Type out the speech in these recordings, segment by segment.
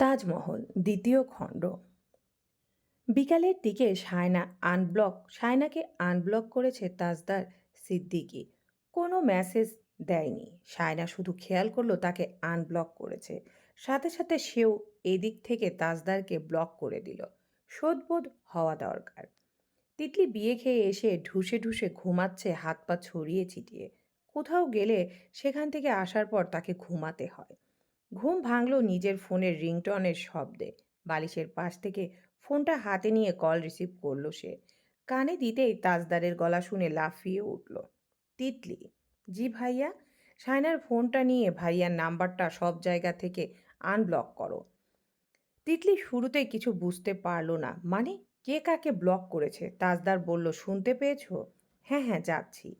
তাজমহল, দ্বিতীয় খণ্ড। বিকালের দিকে সায়না আনব্লক সায়নাকে আনব্লক করেছে তাজদার সিদ্দিকি। কোনো মেসেজ দেয়নি। সায়না শুধু খেয়াল করল তাকে আনব্লক করেছে। সাথে সাথে সেও এদিক থেকে তাজদারকে ব্লক করে দিল। শোধবোধ হওয়া দরকার। তিতলি বিয়ে খেয়ে এসে ঢুসে ঢুসে ঘুমাচ্ছে, হাত পা ছড়িয়ে ছিটিয়ে। কোথাও গেলে সেখান থেকে আসার পর তাকে ঘুমাতে হয়। ঘুম ভাঙল নিজের ফোনের রিংটনের শব্দে। বালিশের পাশ থেকে ফোনটা হাতে নিয়ে কল রিসিভ করল সে। কানে দিতেই তাজদারের গলা শুনে লাফিয়ে উঠল। তিতলি, জি ভাইয়া সায়নার ফোনটা নিয়ে ভাইয়ার নাম্বারটা সব জায়গা থেকে আনব্লক করো। তিতলি শুরুতেই কিছু বুঝতে পারল না। মানে কে কাকে ব্লক করেছে? তাজদার বলল, শুনতে পেয়েছ? হ্যাঁ হ্যাঁ যাচ্ছি।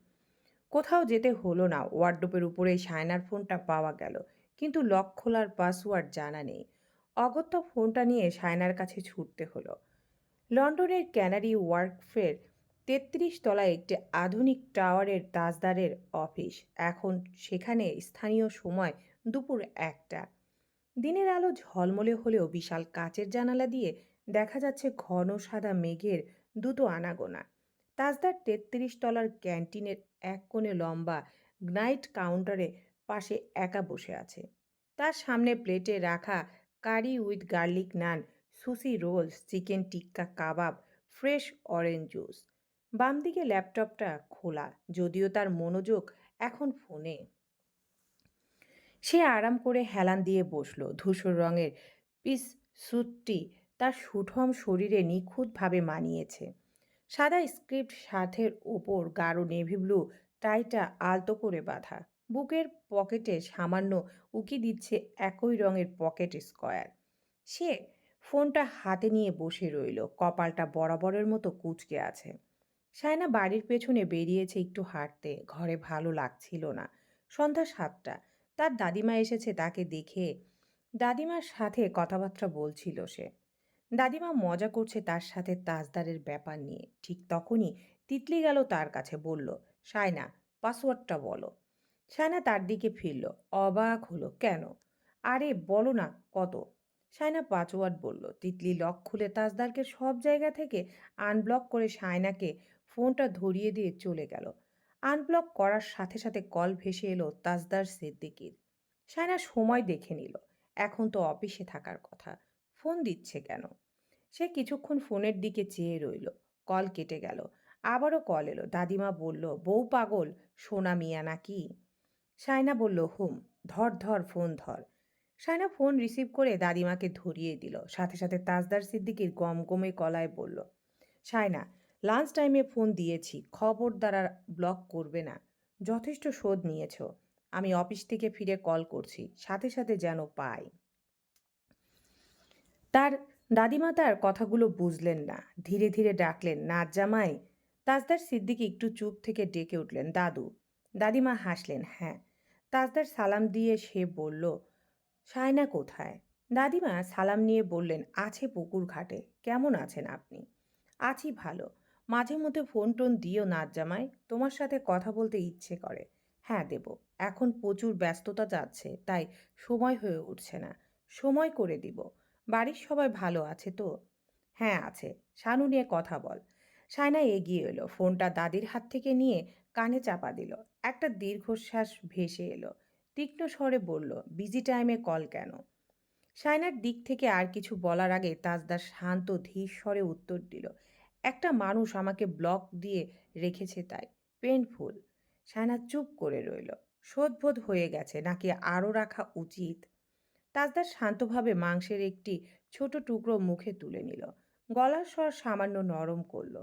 কোথাও যেতে হলো না। ওয়ার্ডরোবের উপরেই সায়নার ফোনটা পাওয়া গেল। কিন্তু লক খোলার পাসওয়ার্ড জানা নেই। অগত্যা ফোনটা নিয়ে সায়নার কাছে ছুটতে হলো। লন্ডনের ক্যানারি ওয়ার্কফের তেত্রিশ তলায় একটি আধুনিক টাওয়ারের তাজদারের অফিস। এখন সেখানে স্থানীয় সময় দুপুর একটা। দিনের আলো ঝলমলে হলেও বিশাল কাচের জানালা দিয়ে দেখা যাচ্ছে ঘন সাদা মেঘের দুটো আনাগোনা। তাজদার তেত্রিশ তলার ক্যান্টিনের এক কোণে লম্বা নাইট কাউন্টারে পাশে একা বসে আছে। তার সামনে প্লেটে রাখা curry with garlic naan, sushi rolls, chicken tikka kebab, fresh orange juice. বাম দিকে ল্যাপটপটা খোলা, যদিও তার মনোযোগ এখন ফোনে। সে আরাম করে হেলান দিয়ে বসল। ধূসর রঙের পিস স্যুটটি তার সুঠম শরীরে নিখুঁতভাবে মানিয়েছে। সাদা স্ক্রিপ্ট শার্টের ওপর গাঢ় নেভি ব্লু, টাইটা আলতো করে বাঁধা। বুকের পকেটে সামান্য উকি দিচ্ছে একই রঙের পকেট স্কয়ার। সে ফোনটা হাতে নিয়ে বসে রইল, কপালটা বরাবরের মতো কুচকে আছে। সায়না বাড়ির পেছনে বেরিয়েছে একটু হাঁটতে, ঘরে ভালো লাগছিল না। সন্ধ্যা সাতটা, তার দাদিমা এসেছে তাকে দেখে দাদিমার সাথে কথাবার্তা বলছিল সে। দাদিমা মজা করছে তার সাথে তাজদারের ব্যাপার নিয়ে। ঠিক তখনই তিতলি গেল তার কাছে, বলল, সায়না, পাসওয়ার্ডটা বলো। সায়না তার দিকে ফিরল, অবাক হলো, কেন? আরে, বলো না, কত? সায়না পাসওয়ার্ড বলল, তিতলি লক খুলে তাজদারকে সব জায়গা থেকে আনব্লক করে সায়নাকে ফোনটা ধরিয়ে দিয়ে চলে গেল। আনব্লক করার সাথে সাথে কল ভেসে এলো তাজদার সিদ্দিকির। সায়না সময় দেখে নিল, এখন তো অফিসে থাকার কথা, ফোন দিচ্ছে কেন? সে কিছুক্ষণ ফোনের দিকে চেয়ে রইল, কল কেটে গেল, আবারও কল এলো, দাদিমা বলল, বউ পাগল, সোনা মিয়া নাকি? সায়না বলল, হুম, ধর ধর, ফোন ধর। সায়না ফোন রিসিভ করে দাদিমাকে ধরিয়ে দিল। সাথে সাথে তাজদার সিদ্দিকির গমগমে কলায় বলল সায়না লাঞ্চ টাইমে ফোন দিয়েছি। খবর দ্বারা ব্লক করবে না। যথেষ্ট শোধ নিয়েছ। আমি অফিস থেকে ফিরে কল করছি। সাথে সাথে যেন পাই। তার দাদিমা তার কথাগুলো বুঝলেন না। ধীরে ধীরে ডাকলেন নাচ জামাই তাজদার সিদ্দিকি একটু চুপ থেকে ডেকে উঠলেন, দাদু দাদিমা হাসলেন হ্যাঁ। তাজদার সালাম দিয়ে সে বলল সায়না কোথায়? দাদিমা সালাম নিয়ে বললেন, আছে পুকুর ঘাটে। কেমন আছেন আপনি? আছি ভালো। মাঝে মধ্যে ফোন টোন দিও নাচ জামাই। তোমার সাথে কথা বলতে ইচ্ছে করে। হ্যাঁ দেব। এখন প্রচুর ব্যস্ততা যাচ্ছে, তাই সময় হয়ে উঠছে না। সময় করে দিব। বাড়ির সবাই ভালো আছে তো? হ্যাঁ আছে। শানু নিয়ে কথা বল। সায়না এগিয়ে এলো, ফোনটা দাদির হাত থেকে নিয়ে কানে চাপা দিল। একটা দীর্ঘশ্বাস ভেসে এলো। তীক্ষ্ণ স্বরে বলল বিজি টাইমে কল কেন? সায়নার দিক থেকে আর কিছু বলার আগে তাজদার শান্ত, ধীর স্বরে উত্তর দিল, একটা মানুষ আমাকে ব্লক দিয়ে রেখেছে তাই পেনফুল সায়না চুপ করে রইল শোধবোধ হয়ে গেছে, নাকি আরও রাখা উচিত? তাজদার শান্তভাবে মাংসের একটি ছোট টুকরো মুখে তুলে নিল, গলার স্বর সামান্য নরম করল,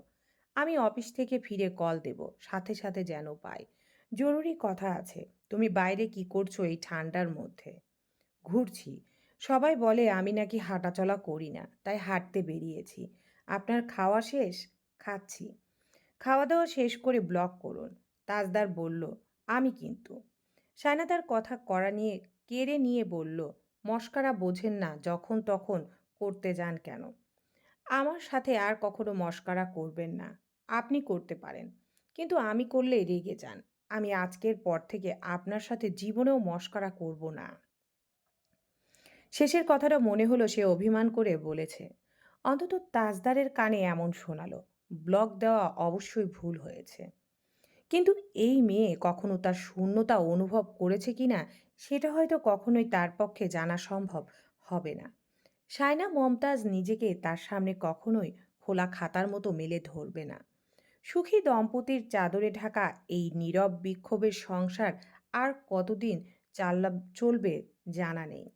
আমি অফিস থেকে ফিরে কল দেব, সাথে সাথে যেন পাই। জরুরি কথা আছে। তুমি বাইরে কি করছ এই ঠান্ডার মধ্যে? ঘুরছি। সবাই বলে, আমি নাকি হাঁটাচলা করি না, তাই হাঁটতে বেরিয়েছি। আপনার খাওয়া শেষ? খাচ্ছি। খাওয়া দাওয়া শেষ করে ব্লক করুন। তাজদার বলল, আমি কিন্তু। সায়না তার কথা করা নিয়ে, কেড়ে নিয়ে বলল, মস্কারা বোঝেন না, যখন তখন করতে যান কেন? আমার সাথে আর কখনো মস্কারা করবেন না। আপনি করতে পারেন, কিন্তু আমি করলে রেগে যান। আমি আজকের পর থেকে আপনার সাথে জীবনেও মস্কারা করব না। শেষের কথাটা মনে হলো সে অভিমান করে বলেছে। অন্তত তাজদারের কানে এমন শোনালো। ব্লক দেওয়া অবশ্যই ভুল হয়েছে। কিন্তু এই মেয়ে কখনো তার শূন্যতা অনুভব করেছে কিনা, সেটা হয়তো কখনোই তার পক্ষে জানা সম্ভব হবে না। সায়না মমতাজ নিজেকে তার সামনে কখনোই খোলা খাতার মতো মেলে ধরবে না। সুখী দম্পতির চাদরে ঢাকা এই নীরব বিক্ষোভের সংসার আর কতদিন চাল্লা চলবে জানা নেই।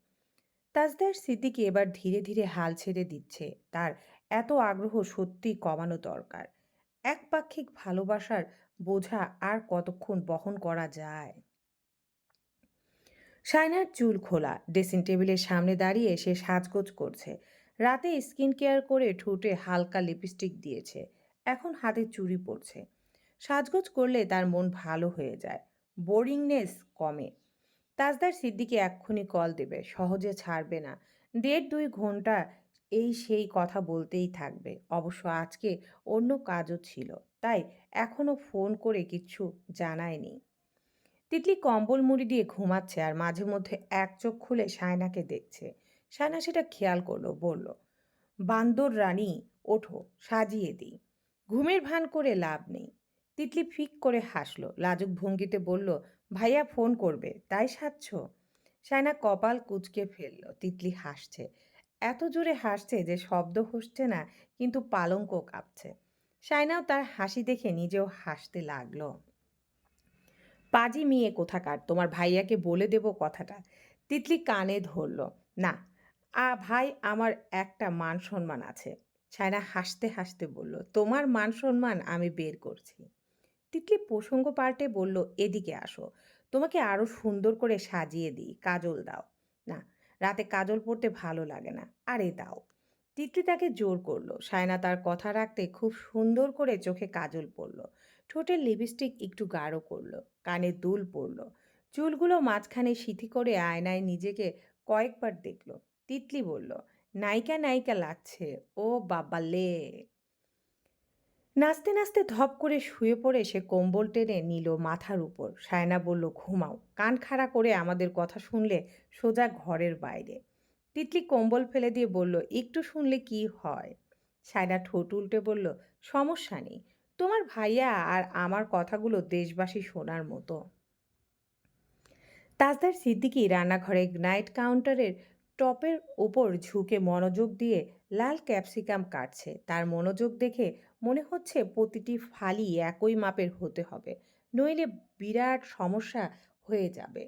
তাজদার স্মৃতিকে এবার ধীরে ধীরে হাল ছেড়ে দিচ্ছে। তার এত আগ্রহ সত্যি কমানো দরকার। একপাক্ষিক ভালোবাসার বোঝা আর কতক্ষণ বহন করা যায়? সায়নার চুল খোলা, ড্রেসিং টেবিলের সামনে দাঁড়িয়ে সে সাজগোজ করছে। রাতে স্কিন কেয়ার করে ঠোঁটে হালকা লিপস্টিক দিয়েছে। এখন হাতে চুড়ি পড়ছে সাজগোজ করলে তার মন ভালো হয়ে যায়। বোরিংনেস কমে। তাজদার সিদ্দিকে এক্ষুনি কল দেবে, সহজে ছাড়বে না। দেড় দুই ঘণ্টা এই সেই কথা বলতেই থাকবে। অবশ্য আজকে অন্য কাজও ছিল, তাই এখনও ফোন করে কিচ্ছু জানায়নি। তিতলি কম্বল মুড়ি দিয়ে ঘুমাচ্ছে আর মাঝে মধ্যে এক চোখ খুলে সায়নাকে দেখছে। সায়না সেটা খেয়াল করল, বলল, বান্দর রানী, ওঠো, সাজিয়ে দিই। ঘুমের ভান করে লাভ নেই। তিতলি ফিক করে হাসলো। লাজুক ভঙ্গিতে বলল, ভাইয়া ফোন করবে, তাই সাজছ সায়না কপাল কুচকে ফেলল। তিতলি হাসছে। এত জোরে হাসছে যে শব্দ হচ্ছে না, কিন্তু পালঙ্ক কাঁপছে। সায়নাও তার হাসি দেখে নিজেও হাসতে লাগল। পাজি মেয়ে কোথাকার? তোমার ভাইয়াকে বলে দেব কথাটা। তিতলি কানে ধরল, না, আ, ভাই, আমার একটা মান সম্মান আছে। ছায়না হাসতে হাসতে বলল, তোমার মান সম্মান আমি বের করছি। তিতলি প্রসঙ্গ পাল্টে বলল, এদিকে আসো, তোমাকে আরও সুন্দর করে সাজিয়ে দিই, কাজল দাও। না, রাতে কাজল পরতে ভালো লাগে না, আরে দাও। তিতলি তাকে জোর করল। সায়না তার কথা রাখতে খুব সুন্দর করে চোখে কাজল পরল ঠোঁটের লিপস্টিক একটু গাঢ় করল, কানে দুল পরল চুলগুলো মাঝখানে সিথি করে আয়নায় নিজেকে কয়েকবার দেখল। তিতলি বলল নায়িকা নায়িকা লাগছে। ও বাবালে। নাচতে নাচতে ধপ করে শুয়ে পড়ে সে কম্বল টেনে নিল মাথার উপর। সায়না বলল, ঘুমাও। কান খাড়া করে আমাদের কথা শুনলে সোজা ঘরের বাইরে। তিতলি কম্বল ফেলে দিয়ে বলল, একটু শুনলে কি হয়? সায়না ঠোঁট উল্টে বলল, সমস্যা নেই। তোমার ভাইয়া আর আমার কথাগুলো দেশবাসী শোনার মতো। তাজদার সিদ্দিকি রান্নাঘরে নাইট কাউন্টারের টপের ওপর ঝুঁকে মনোযোগ দিয়ে লাল ক্যাপসিকাম কাটছে। তার মনোযোগ দেখে মনে হচ্ছে প্রতিটি ফালি একই মাপের হতে হবে, নইলে বিরাট সমস্যা হয়ে যাবে।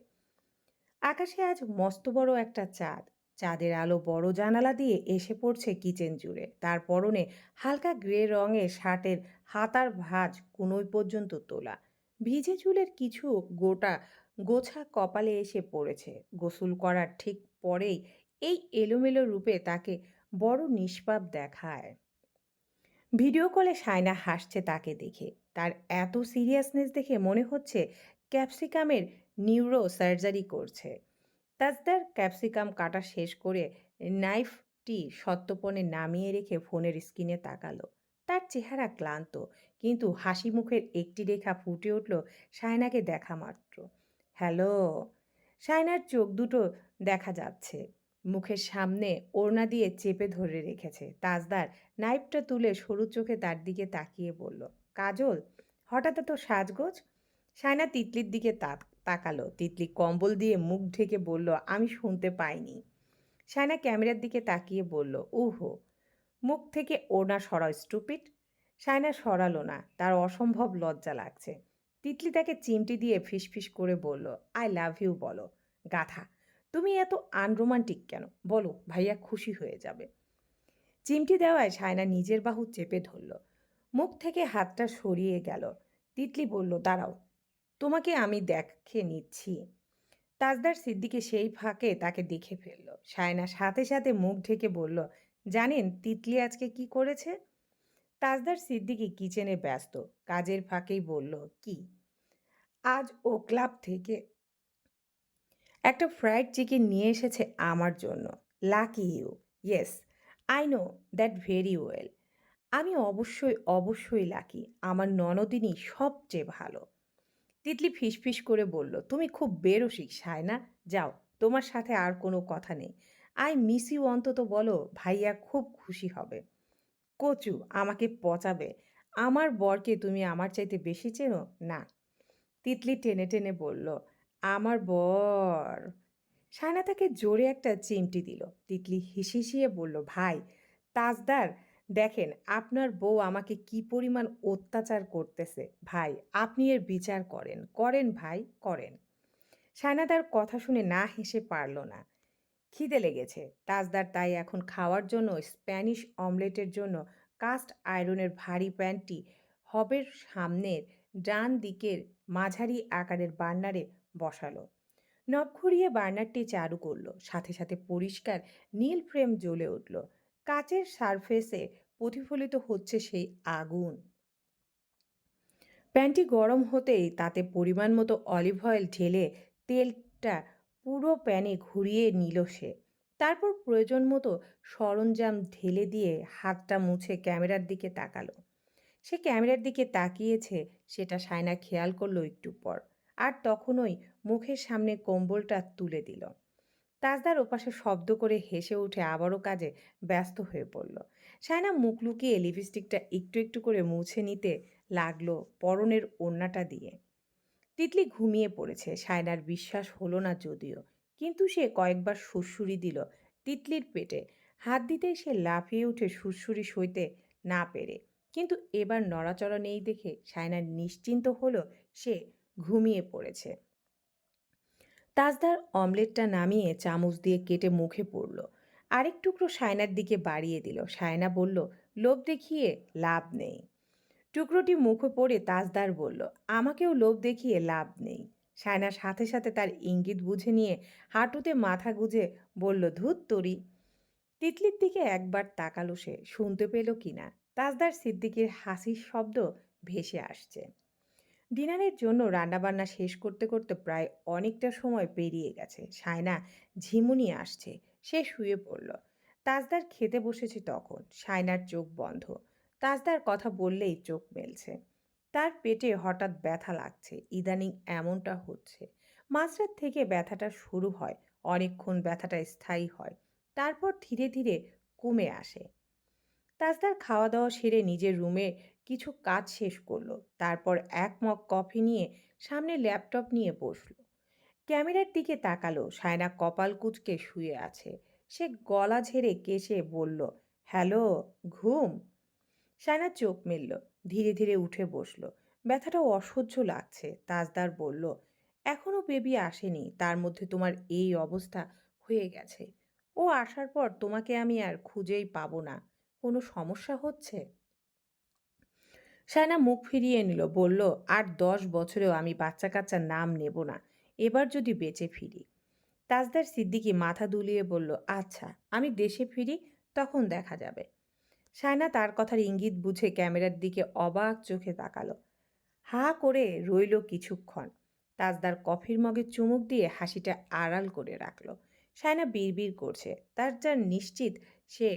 আকাশে আজ মস্ত বড় একটা চাঁদ। চাঁদের আলো বড় জানালা দিয়ে এসে পড়ছে কিচেন জুড়ে। তার পরনে হালকা গ্রে রঙের শার্টের হাতার ভাঁজ কুনোই পর্যন্ত তোলা। ভিজে চুলের কিছু গোটা গোছা কপালে এসে পড়েছে। গোসল করার ঠিক পরেই এই এলোমেলো রূপে তাকে বড় নিষ্পাপ দেখায়। ভিডিও কলে সায়না হাসছে তাকে দেখে। তার এত সিরিয়াসনেস দেখে মনে হচ্ছে ক্যাপসিকামের নিউরো সার্জারি করছে। তাজদার ক্যাপসিকাম কাটা শেষ করে নাইফটি সত্যপণে নামিয়ে রেখে ফোনের স্ক্রিনে তাকালো। তার চেহারা ক্লান্ত, কিন্তু হাসি মুখের একটি রেখা ফুটে উঠল সায়নাকে দেখা মাত্র। হ্যালো? সায়নার চোখ দুটো দেখা যাচ্ছে। মুখের সামনে ওড়না দিয়ে চেপে ধরে রেখেছে। তাজদার নাইফটা তুলে সরু চোখে তার দিকে তাকিয়ে বলল, কাজল, হঠাৎ এত সাজগোজ? সায়না তিতলির দিকে তাকালো। তিতলি কম্বল দিয়ে মুখ ঢেকে বলল, আমি শুনতে পাইনি। সায়না ক্যামেরার দিকে তাকিয়ে বলল উহো মুখ থেকে ওড়না সরাও স্টুপিট সায়না সরালো না। তার অসম্ভব লজ্জা লাগছে। তিতলি তাকে চিমটি দিয়ে ফিসফিস করে বলল আই লাভ ইউ বলো। গাথা তুমি এত আনরোমান্টিক কেন? বলো, ভাইয়া খুশি হয়ে যাবে। চিমটি দেওয়ায় সায়না নিজের বাহু চেপে ধরল। মুখ থেকে হাতটা সরিয়ে গেল। তিতলি বলল, দাঁড়াও, তোমাকে আমি দেখে নিচ্ছি। তাজদার সিদ্দিকে সেই ফাঁকে তাকে দেখে ফেলল। সায়না সাথে সাথে মুখ ঢেকে বলল, জানেন তিতলি আজকে কি করেছে? তাজদার সিদ্দিকি কিচেনে ব্যস্ত। কাজের ফাঁকেই বলল, কি? আজ ও ক্লাব থেকে একটা ফ্রাইড চিকেন নিয়ে এসেছে আমার জন্য। Lucky you. Yes, I know that very well. আমি অবশ্যই অবশ্যই লাকি। আমার ননদিনী সবচেয়ে ভালো। তিতলি ফিসফিস করে বলল, তুমি খুব বেরসিক, সায়না। যাও, তোমার সাথে আর কোনো কথা নেই। আই মিস ইউ অন্তত বলো, ভাইয়া খুব খুশি হবে। কচু, আমাকে পচাবে। আমার বরকে তুমি আমার চাইতে বেশি চেনো? না। তিতলি টেনে টেনে বলল, আমার বর। সায়না তাকে জোরে একটা চিমটি দিল। তিতলি হিসিয়ে বলল, ভাই, তাজদার, দেখেন আপনার বউ আমাকে কি পরিমাণ অত্যাচার করতেছে। ভাই, আপনি এর বিচার করেন করেন ভাই, করেন। সায়না তার কথা শুনে না হেসে পারল না। খিদে লেগেছে। তাজদার তাই এখন খাওয়ার জন্য, স্প্যানিশ অমলেটের জন্য, কাস্ট আয়রনের ভারী প্যান্টটি হবের সামনের ডান দিকের মাঝারি আকারের বার্নারে বসালো। নব ঘুরিয়ে বার্নারটি চালু করল, সাথে সাথে পরিষ্কার নীল ফ্রেম জ্বলে উঠল। কাচের সারফেসে প্রতিফলিত হচ্ছে সেই আগুন। প্যানটি গরম হতেই তাতে পরিমাণ মতো অলিভ অয়েল ঢেলে তেলটা পুরো প্যানে ঘুরিয়ে নিল সে। তারপর প্রয়োজন মতো সরঞ্জাম ঢেলে দিয়ে হাতটা মুছে ক্যামেরার দিকে তাকালো। সে ক্যামেরার দিকে তাকিয়েছে, সেটা সায়না খেয়াল করল একটু পর। আর তখনই মুখের সামনে কম্বলটা তুলে দিল। তাজদার ওপাশে শব্দ করে হেসে উঠে আবারও কাজে ব্যস্ত হয়ে পড়ল। সায়না মুখ লুকিয়ে লিপস্টিকটা একটু একটু করে মুছে নিতে লাগল পরনের ওড়নাটা দিয়ে। তিতলি ঘুমিয়ে পড়েছে, সায়নার বিশ্বাস হলো না যদিও। কিন্তু সে কয়েকবার সুরসুরি দিল তিতলির পেটে। হাত দিতেই সে লাফিয়ে উঠে সুরসুরি সইতে না পেরে। কিন্তু এবার নড়াচড়া নেই দেখে সায়না নিশ্চিন্ত হলো সে ঘুমিয়ে পড়েছে। তাজদার অমলেটটা নামিয়ে চামচ দিয়ে কেটে মুখে পড়ল। আরেক টুকরো সায়নার দিকে বাড়িয়ে দিল। সায়না বলল, লোভ দেখিয়ে লাভ নেই। টুকরোটি মুখে পড়ে তাজদার বলল, আমাকেও লোভ দেখিয়ে লাভ নেই। সায়নার সাথে সাথে তার ইঙ্গিত বুঝে নিয়ে হাঁটুতে মাথা গুজে বলল ধূত তরি তিতলির দিকে একবার তাকালো সে, শুনতে পেল কিনা তাজদার সিদ্দিকির হাসির শব্দ ভেসে আসছে। ডিনারের জন্য রান্নাবান্না শেষ করতে করতে প্রায় অনেকটা সময় পেরিয়ে গেছে। সায়না ঝিমুনি আসছে। সে শুয়ে পড়ল। তাজদার খেতে বসেছে তখন। সায়নার চোখ বন্ধ। তাজদার কথা বললেই চোখ মেলছে। তার পেটে হঠাৎ ব্যথা লাগছে। ইদানিং এমনটা হচ্ছে। মাঝরাত থেকে ব্যথাটা শুরু হয়। অনেকক্ষণ ব্যথাটা স্থায়ী হয়। তারপর ধীরে ধীরে কমে আসে। তাজদার খাওয়া দাওয়া সেরে নিজের রুমে কিছু কাজ শেষ করল। তারপর এক মগ কফি নিয়ে সামনে ল্যাপটপ নিয়ে বসল। ক্যামেরার দিকে তাকালো, সায়না কপাল কুচকে শুয়ে আছে। সে গলা ঝেড়ে কেসে বলল, হ্যালো, ঘুম? সায়না চোখ মেলল, ধীরে ধীরে উঠে বসল। ব্যথাটা অসহ্য লাগছে। তাজদার বলল এখনও বেবি আসেনি, তার মধ্যে তোমার এই অবস্থা হয়ে গেছে। ও আসার পর তোমাকে আমি আর খুঁজেই পাবো না। কোনো সমস্যা হচ্ছে? সায়না মুখ ফিরিয়ে নিল, বলল, আর দশ বছরেও আমি বাচ্চা কাচ্চার নাম নেব না, এবার যদি বেঁচে ফিরি। তাজদার সিদ্দিকি মাথা দুলিয়ে বলল আচ্ছা আমি দেশে ফিরি, তখন দেখা যাবে। সায়না তার কথার ইঙ্গিত বুঝে ক্যামেরার দিকে অবাক চোখে তাকালো। হা করে রইল কিছুক্ষণ। তাজদার কফির মগে চুমুক দিয়ে হাসিটা আড়াল করে রাখল। সায়না বিড়বিড় করছে। তার যার নিশ্চিত সে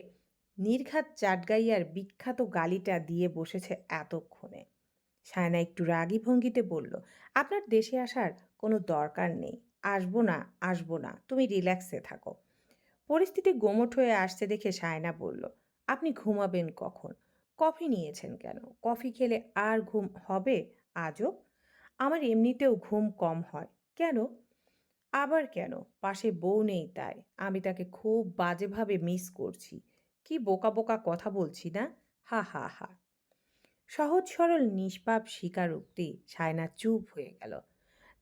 নির্ঘাত চাটগাইয়ার বিখ্যাত গালিটা দিয়ে বসেছে এতক্ষণে। সায়না একটু রাগী ভঙ্গিতে বলল, আপনার দেশে আসার কোনো দরকার নেই। আসব না আসব না। তুমি রিল্যাক্সে থাকো। পরিস্থিতি গোমট হয়ে আসছে দেখে সায়না বলল, আপনি ঘুমাবেন কখন? কফি নিয়েছেন কেন? কফি খেলে আর ঘুম হবে আজও? আমার এমনিতেও ঘুম কম হয়। কেন? আবার কেন? পাশে বউ নেই তাই। আমি তাকে খুব বাজেভাবে মিস করছি। কি বোকা বোকা কথা বলছি না? হা হা হা। সহজ, সরল, নিষ্পাপ, স্বীকারোক্তি সায়না চুপ হয়ে গেল।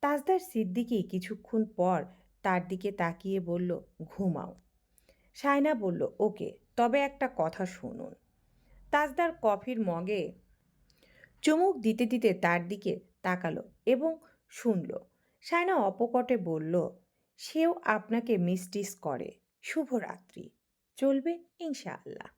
তাজদার সিদ্দিকি কিছুক্ষণ পর তার দিকে তাকিয়ে বলল, ঘুমাও। সায়না বলল, ওকে, তবে একটা কথা শুনুন। তাজদার কফির মগে চুমুক দিতে দিতে তার দিকে তাকালো এবং শুনল। সায়না অপকটে বলল, সেও আপনাকে মিসটিস করে। শুভরাত্রি। চলবে ইনশাআল্লাহ।